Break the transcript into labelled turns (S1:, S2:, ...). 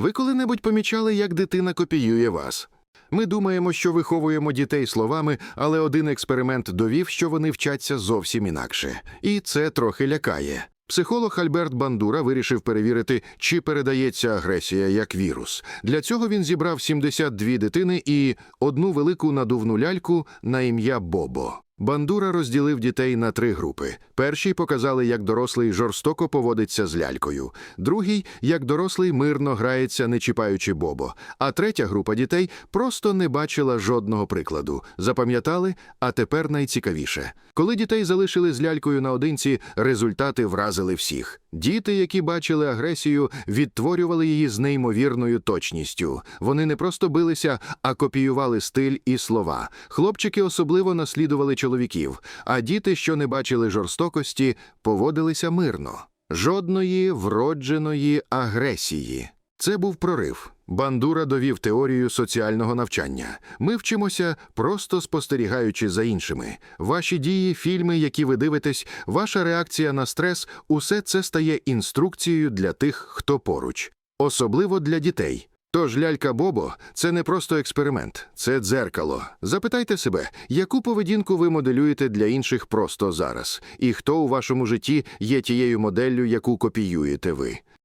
S1: Ви коли-небудь помічали, як дитина копіює вас? Ми думаємо, що виховуємо дітей словами, але один експеримент довів, що вони вчаться зовсім інакше. І це трохи лякає. Психолог Альберт Бандура вирішив перевірити, чи передається агресія як вірус. Для цього він зібрав 72 дитини і одну велику надувну ляльку на ім'я Бобо. Бандура розділив дітей на три групи. Перший показали, як дорослий жорстоко поводиться з лялькою, другий як дорослий мирно грається, не чіпаючи Бобо. А третя група дітей просто не бачила жодного прикладу. Запам'ятали, а тепер найцікавіше. Коли дітей залишили з лялькою наодинці, результати вразили всіх. Діти, які бачили агресію, відтворювали її з неймовірною точністю. Вони не просто билися, а копіювали стиль і слова. Хлопчики особливо наслідували чоловіків, а діти, що не бачили жорстокості, поводилися мирно. Жодної вродженої агресії. Це був прорив. Бандура довів теорію соціального навчання. Ми вчимося, просто спостерігаючи за іншими. Ваші дії, фільми, які ви дивитесь, ваша реакція на стрес усе це стає інструкцією для тих, хто поруч, особливо для дітей. Тож лялька Бобо це не просто експеримент, це дзеркало. Запитайте себе, яку поведінку ви моделюєте для інших просто зараз, і хто у вашому житті є тією моделлю, яку копіюєте ви.